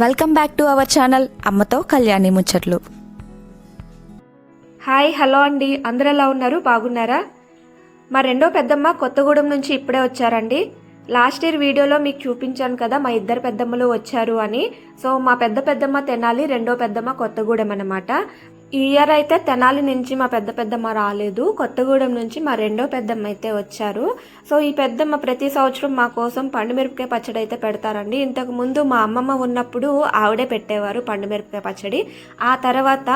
Welcome back to our channel అమ్మతో కళ్యాణి ముచ్చట్లు. Hi hello అండి. అందరు ఎలా ఉన్నారు? బాగున్నారా? మా రెండో పెద్దమ్మ కొత్తగూడెం నుంచి ఇప్పుడే వచ్చారండి. లాస్ట్ ఇయర్ వీడియోలో మీకు చూపించాను కదా మా ఇద్దరు పెద్దమ్మలు వచ్చారు అని. సో మా పెద్ద పెద్దమ్మ తెనాలి రెండో పెద్దమ్మ కొత్తగూడెం అనమాట ఈ ఇయర్ అయితే తెనాలి నుంచి మా పెద్ద పెద్దమ్మ రాలేదు. కొత్తగూడెం నుంచి మా రెండో పెద్దమ్మ అయితే వచ్చారు. సో ఈ పెద్దమ్మ ప్రతి సంవత్సరం మా కోసం పండుమిరపకాయ పచ్చడి అయితే పెడతారండి. ఇంతకు ముందు మా అమ్మమ్మ ఉన్నప్పుడు ఆవిడే పెట్టేవారు పండుమిరపకాయ పచ్చడి. ఆ తర్వాత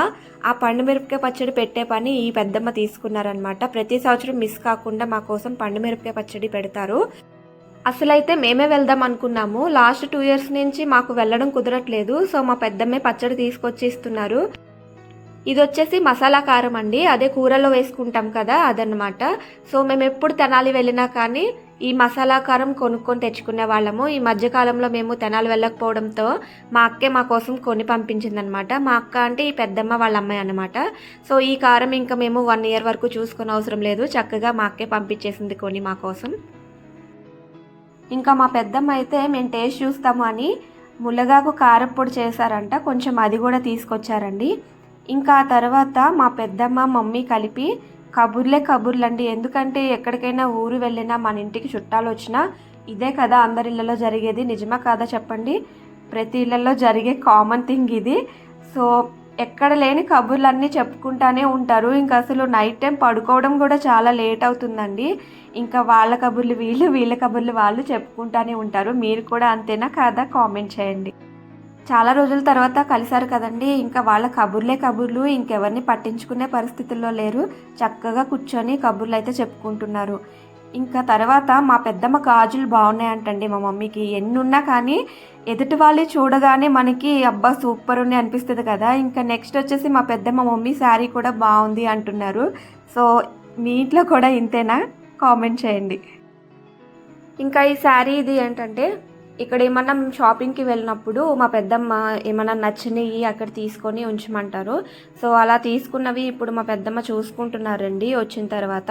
ఆ పండుమిరపకాయ పచ్చడి పెట్టే పని ఈ పెద్దమ్మ తీసుకున్నారనమాట ప్రతి సంవత్సరం మిస్ కాకుండా మా కోసం పండుమిరపకాయ పచ్చడి పెడతారు. అసలైతే మేమే వెళ్దాం అనుకున్నాము. లాస్ట్ టూ ఇయర్స్ నుంచి మాకు వెళ్ళడం కుదరట్లేదు. సో మా పెద్దమ్మే పచ్చడి తీసుకొచ్చి ఇస్తున్నారు. ఇది వచ్చేసి మసాలా కారం అండి. అదే కూరలో వేసుకుంటాం కదా అదనమాట సో మేము ఎప్పుడు తెనాలి వెళ్ళినా కానీ ఈ మసాలా కారం కొనుక్కొని తెచ్చుకునే వాళ్ళము. ఈ మధ్యకాలంలో మేము తెనాలి వెళ్ళకపోవడంతో మా అక్కే మా కోసం కొని పంపించిందనమాట మా అక్క అంటే ఈ పెద్దమ్మ వాళ్ళ అమ్మాయి అనమాట సో ఈ కారం ఇంకా మేము వన్ ఇయర్ వరకు చూసుకునే అవసరం లేదు. చక్కగా మా అక్కే పంపించేసింది కొని మా కోసం. ఇంకా మా పెద్దమ్మ అయితే మేము టేస్ట్ చూస్తాము అని కారం పొడి చేశారంట. కొంచెం అది కూడా తీసుకొచ్చారండి. ఇంకా ఆ తర్వాత మా పెద్దమ్మ మమ్మీ కలిపి కబుర్లే కబుర్లండి. ఎందుకంటే ఎక్కడికైనా ఊరు వెళ్ళినా మన ఇంటికి చుట్టాలు వచ్చినా ఇదే కదా అందరి ఇళ్ళలో జరిగేది. నిజమా కాదా చెప్పండి? ప్రతి ఇళ్ళల్లో జరిగే కామన్ థింగ్ ఇది. సో ఎక్కడ లేని కబుర్లన్నీ చెప్పుకుంటానే ఉంటారు. ఇంకా అసలు నైట్ టైం పడుకోవడం కూడా చాలా లేట్ అవుతుందండి. ఇంకా వాళ్ళ కబుర్లు వీళ్ళు వీళ్ళ కబుర్లు వాళ్ళు చెప్పుకుంటానే ఉంటారు. మీరు కూడా అంతేనా కాదా? కామెంట్ చేయండి. చాలా రోజుల తర్వాత కలిశారు కదండి. ఇంకా వాళ్ళ కబుర్లే కబుర్లు ఇంకెవరిని పట్టించుకునే పరిస్థితుల్లో లేరు. చక్కగా కూర్చొని కబుర్లు అయితే చెప్పుకుంటున్నారు. ఇంకా తర్వాత మా పెద్దమ్మ గాజులు బాగున్నాయంటండి మా మమ్మీకి. ఎన్నున్నా కానీ ఎదుటి వాళ్ళు చూడగానే మనకి అబ్బా సూపర్ ఉన్నాయి అనిపిస్తుంది కదా. ఇంకా నెక్స్ట్ వచ్చేసి మా పెద్దమ్మ మమ్మీ శారీ కూడా బాగుంది అంటున్నారు. సో మీ ఇంట్లో కూడా ఇంతేనా? కామెంట్ చేయండి. ఇంకా ఈ శారీ ఇది ఏంటంటే ఇక్కడ ఏమన్నా షాపింగ్కి వెళ్ళినప్పుడు మా పెద్దమ్మ ఏమన్నా నచ్చినవి అక్కడ తీసుకొని ఉంచమంటారు. సో అలా తీసుకున్నవి ఇప్పుడు మా పెద్దమ్మ చూసుకుంటున్నారండి వచ్చిన తర్వాత.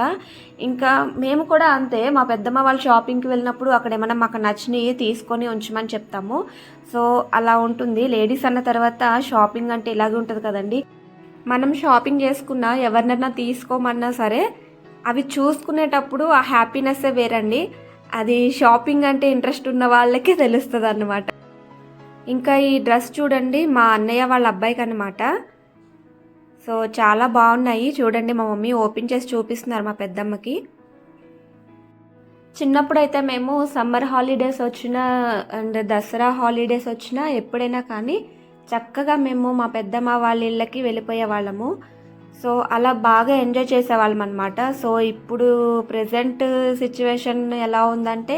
ఇంకా మేము కూడా అంతే మా పెద్దమ్మ వాళ్ళు షాపింగ్కి వెళ్ళినప్పుడు అక్కడ ఏమన్నా మాకు నచ్చినవి తీసుకొని ఉంచమని చెప్తాము. సో అలా ఉంటుంది. లేడీస్ అన్న తర్వాత షాపింగ్ అంటే ఇలాగే ఉంటుంది కదండి. మనం షాపింగ్ చేసుకున్నా ఎవరినైనా తీసుకోమన్నా సరే అవి చూసుకునేటప్పుడు ఆ హ్యాపీనెస్సే వేరండి. అది షాపింగ్ అంటే ఇంట్రెస్ట్ ఉన్న వాళ్ళకే తెలుస్తుంది అన్నమాట ఇంకా ఈ డ్రెస్ చూడండి మా అన్నయ్య వాళ్ళ అబ్బాయికి అనమాట సో చాలా బాగున్నాయి. చూడండి మా మమ్మీ ఓపెన్ చేసి చూపిస్తున్నారు మా పెద్దమ్మకి. చిన్నప్పుడు అయితే మేము సమ్మర్ హాలిడేస్ వచ్చిన అండ్ దసరా హాలిడేస్ వచ్చినా ఎప్పుడైనా కానీ చక్కగా మేము మా పెద్దమ్మ వాళ్ళ ఇళ్ళకి వెళ్ళిపోయే వాళ్ళము. సో అలా బాగా ఎంజాయ్ చేసేవాళ్ళం అనమాట సో ఇప్పుడు ప్రజెంట్ సిచ్యువేషన్ ఎలా ఉందంటే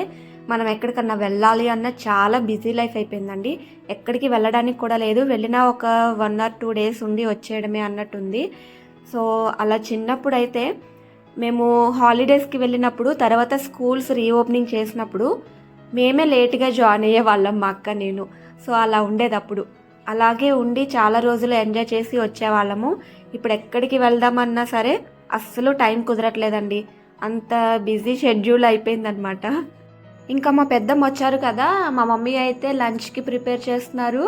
మనం ఎక్కడికన్నా వెళ్ళాలి అన్న చాలా బిజీ లైఫ్ అయిపోయిందండి. ఎక్కడికి వెళ్ళడానికి కూడా లేదు. వెళ్ళినా ఒక వన్ ఆర్ టూ డేస్ ఉండి వచ్చేయడమే అన్నట్టుంది. సో అలా చిన్నప్పుడు అయితే మేము హాలిడేస్కి వెళ్ళినప్పుడు తర్వాత స్కూల్స్ రీఓపెనింగ్ చేసినప్పుడు మేమే లేట్గా జాయిన్ అయ్యే వాళ్ళం మా అక్క నేను. సో అలా ఉండేది అప్పుడు అలాగే ఉండి చాలా రోజులు ఎంజాయ్ చేసి వచ్చేవాళ్ళము. ఇప్పుడు ఎక్కడికి వెళ్దామన్నా సరే అస్సలు టైం కుదరట్లేదండి. అంత బిజీ షెడ్యూల్ అయిపోయిందనమాట ఇంకా మా పెద్దమ్మ వచ్చారు కదా మా మమ్మీ అయితే లంచ్కి ప్రిపేర్ చేస్తున్నారు.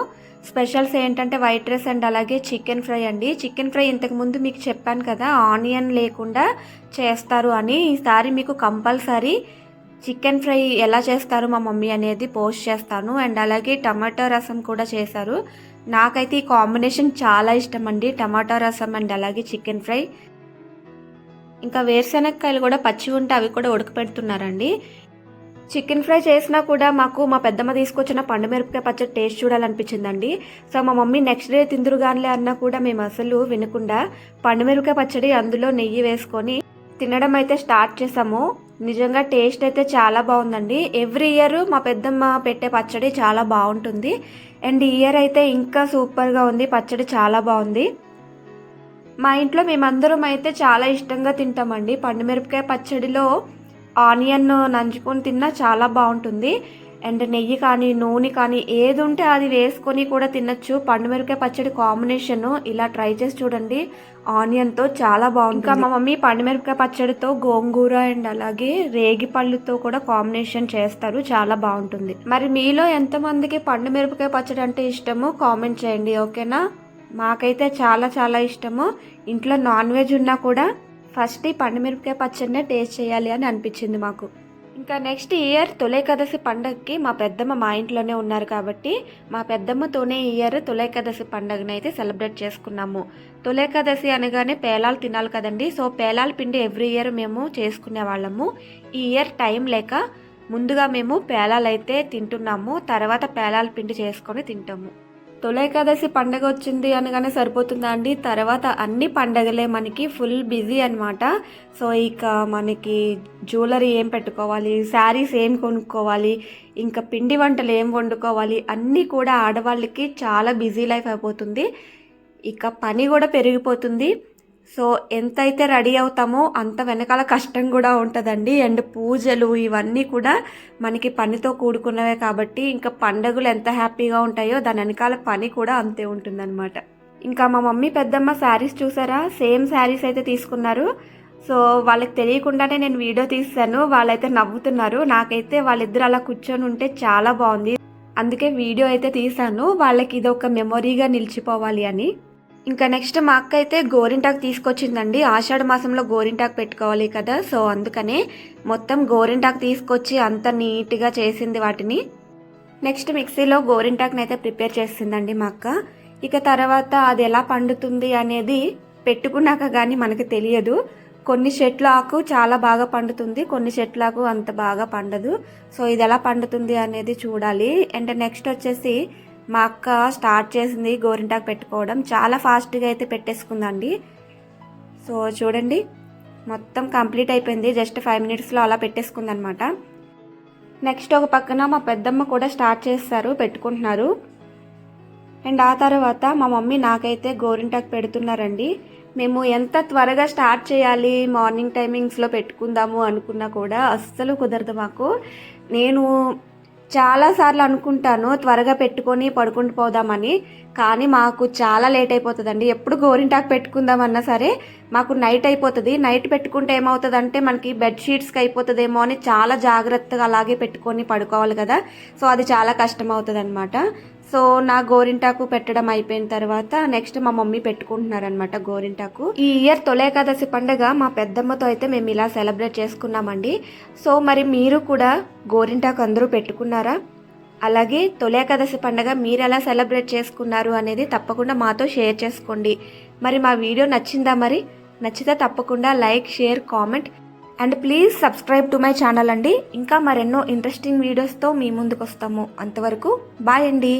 స్పెషల్స్ ఏంటంటే వైట్ రైస్ అండ్ అలాగే చికెన్ ఫ్రై అండి. చికెన్ ఫ్రై ఇంతకుముందు మీకు చెప్పాను కదా ఆనియన్ లేకుండా చేస్తారు అని. ఈసారి మీకు కంపల్సరీ చికెన్ ఫ్రై ఎలా చేస్తారు మా మమ్మీ అనేది పోస్ట్ చేస్తాను. అండ్ అలాగే టమాటో రసం కూడా చేశారు. నాకైతే ఈ కాంబినేషన్ చాలా ఇష్టం అండి టమాటా రసం అండ్ అలాగే చికెన్ ఫ్రై. ఇంకా వేరుశనగకాయలు కూడా పచ్చి ఉంటే అవి కూడా ఉడకపెడుతున్నారండి. చికెన్ ఫ్రై చేసినా కూడా మాకు మా పెద్దమ్మ తీసుకొచ్చిన పండు మిరపకాయ పచ్చడి టేస్ట్ చూడాలనిపించిందండి. సో మా మమ్మీ నెక్స్ట్ డే తిందురుగానిలే అన్నా కూడా మేము అసలు వినకుండా పండు మిరపకాయ పచ్చడి అందులో నెయ్యి వేసుకొని తినడం అయితే స్టార్ట్ చేసాము. నిజంగా టేస్ట్ అయితే చాలా బాగుందండి. ఎవ్రీ ఇయర్ మా పెద్దమ్మ పెట్టే పచ్చడి చాలా బాగుంటుంది. అండ్ ఇయర్ అయితే ఇంకా సూపర్గా ఉంది. పచ్చడి చాలా బాగుంది. మా ఇంట్లో మేమందరం అయితే చాలా ఇష్టంగా తింటామండి. పండుమిరపకాయ పచ్చడిలో ఆనియన్ నంచుకొని తిన్నా చాలా బాగుంటుంది. అండ్ నెయ్యి కానీ నూనె కానీ ఏది ఉంటే అది వేసుకొని కూడా తినొచ్చు. పండుమిరపకాయ పచ్చడి కాంబినేషన్ ఇలా ట్రై చేసి చూడండి. ఆనియన్తో చాలా బాగుంది ఇంకా మా మమ్మీ పండుమిరపకాయ పచ్చడితో గోంగూర అండ్ అలాగే రేగి పళ్ళుతో కూడా కాంబినేషన్ చేస్తారు. చాలా బాగుంటుంది. మరి మీలో ఎంతమందికి పండు మిరపకాయ పచ్చడి అంటే ఇష్టమో కామెంట్ చేయండి ఓకేనా? మాకైతే చాలా చాలా ఇష్టము. ఇంట్లో నాన్ వెజ్ ఉన్నా కూడా ఫస్ట్ ఈ పండు మిరపకాయ పచ్చడినే టేస్ట్ చేయాలి అని అనిపించింది మాకు. ఇంకా నెక్స్ట్ ఇయర్ తులైకదశి పండగకి మా పెద్దమ్మ మా ఇంట్లోనే ఉన్నారు కాబట్టి మా పెద్దమ్మతోనే ఇయర్ తులైకదశి పండగని అయితే సెలబ్రేట్ చేసుకున్నాము. తులైకదశి అనగానే పేలాలు తినాలి కదండి. సో పేలాల పిండి ఎవ్రీ ఇయర్ మేము చేసుకునే వాళ్ళము. ఈ ఇయర్ టైం లేక ముందుగా మేము పేలాలు అయితే తింటున్నాము. తర్వాత పేలాల పిండి చేసుకొని తింటాము. తొలేకాదశి పండగ వచ్చింది అనగానే సరిపోతుందా అండి? తర్వాత అన్ని పండగలే మనకి ఫుల్ బిజీ అనమాట సో ఇక మనకి జ్యువెలరీ ఏం పెట్టుకోవాలి శారీస్ ఏం కొనుక్కోవాలి ఇంకా పిండి వంటలు ఏం వండుకోవాలి అన్నీ కూడా ఆడవాళ్ళకి చాలా బిజీ లైఫ్ అయిపోతుంది. ఇక పని కూడా పెరిగిపోతుంది. సో ఎంతైతే రెడీ అవుతామో అంత వెనకాల కష్టం కూడా ఉంటుందండి. అండ్ పూజలు ఇవన్నీ కూడా మనకి పనితో కూడుకున్నవే కాబట్టి ఇంకా పండగలు ఎంత హ్యాపీగా ఉంటాయో దాని వెనకాల పని కూడా అంతే ఉంటుందన్నమాట. ఇంకా మా మమ్మీ పెద్దమ్మ శారీస్ చూసారా? సేమ్ శారీస్ అయితే తీసుకున్నారు. సో వాళ్ళకి తెలియకుండానే నేను వీడియో తీసాను వాళ్ళైతే నవ్వుతున్నారు. నాకైతే వాళ్ళిద్దరు అలా కూర్చొని ఉంటే చాలా బాగుంది. అందుకే వీడియో అయితే తీసాను వాళ్ళకి ఇది ఒక మెమొరీగా నిలిచిపోవాలి అని. ఇంకా నెక్స్ట్ మా అక్క అయితే గోరింటాకు తీసుకొచ్చిందండి. ఆషాఢ మాసంలో గోరింటాకు పెట్టుకోవాలి కదా సో అందుకనే మొత్తం గోరింటాకు తీసుకొచ్చి అంత నీట్గా చేసింది వాటిని. నెక్స్ట్ మిక్సీలో గోరింటాకుని అయితే ప్రిపేర్ చేసిందండి మా అక్క. ఇక తర్వాత అది ఎలా పండుతుంది అనేది పెట్టుకున్నాక కానీ మనకు తెలియదు. కొన్ని చెట్ల ఆకు చాలా బాగా పండుతుంది కొన్ని చెట్ల ఆకు అంత బాగా పండదు. సో ఇది ఎలా పండుతుంది అనేది చూడాలి. అండ్ నెక్స్ట్ వచ్చేసి మా అక్క స్టార్ట్ చేసింది గోరింటాకు పెట్టుకోవడం. చాలా ఫాస్ట్గా అయితే పెట్టేసుకుందండి. సో చూడండి. మొత్తం కంప్లీట్ అయిపోయింది. జస్ట్ ఫైవ్ మినిట్స్లో అలా పెట్టేసుకుందనమాట. నెక్స్ట్ ఒక పక్కన మా పెద్దమ్మ కూడా స్టార్ట్ చేస్తారు పెట్టుకుంటున్నారు. అండ్ ఆ తర్వాత మా మమ్మీ నాకైతే గోరింటాకు పెడుతున్నారండి. మేము ఎంత త్వరగా స్టార్ట్ చేయాలి మార్నింగ్ టైమింగ్స్లో పెట్టుకుందాము అనుకున్నా కూడా అస్సలు కుదరదు మాకు. నేను చాలాసార్లు అనుకుంటాను త్వరగా పెట్టుకొని పడుకుంటూ పోదామని. కానీ మాకు చాలా లేట్ అయిపోతుందండి. ఎప్పుడు గోరింటాకు పెట్టుకుందామన్నా సరే మాకు నైట్ అయిపోతుంది. నైట్ పెట్టుకుంటే ఏమవుతుంది అంటే మనకి బెడ్షీట్స్కి అయిపోతుందేమో అని చాలా జాగ్రత్తగా అలాగే పెట్టుకొని పడుకోవాలి కదా. సో అది చాలా కష్టం అవుతుంది అనమాట సో నా గోరింటాకు పెట్టడం అయిపోయిన తర్వాత నెక్స్ట్ మా మమ్మీ పెట్టుకుంటున్నారనమాట గోరింటాకు. ఈ ఇయర్ తొలేకాదశి పండుగ మా పెద్దమ్మతో అయితే మేము ఇలా సెలబ్రేట్ చేసుకున్నామండి. సో మరి మీరు కూడా గోరింటాకు అందరూ పెట్టుకున్నారా? అలాగే తొలేకాదశి పండుగ మీరు ఎలా సెలబ్రేట్ చేసుకున్నారు అనేది తప్పకుండా మాతో షేర్ చేసుకోండి. మరి మా వీడియో నచ్చిందా మరి? నచ్చితే తప్పకుండా like share comment and please subscribe to my channel అండి. ఇంకా మరెన్నో ఇంట్రెస్టింగ్ వీడియోస్తో మీ ముందుకు వస్తాము అంతవరకు బాయ్ అండి.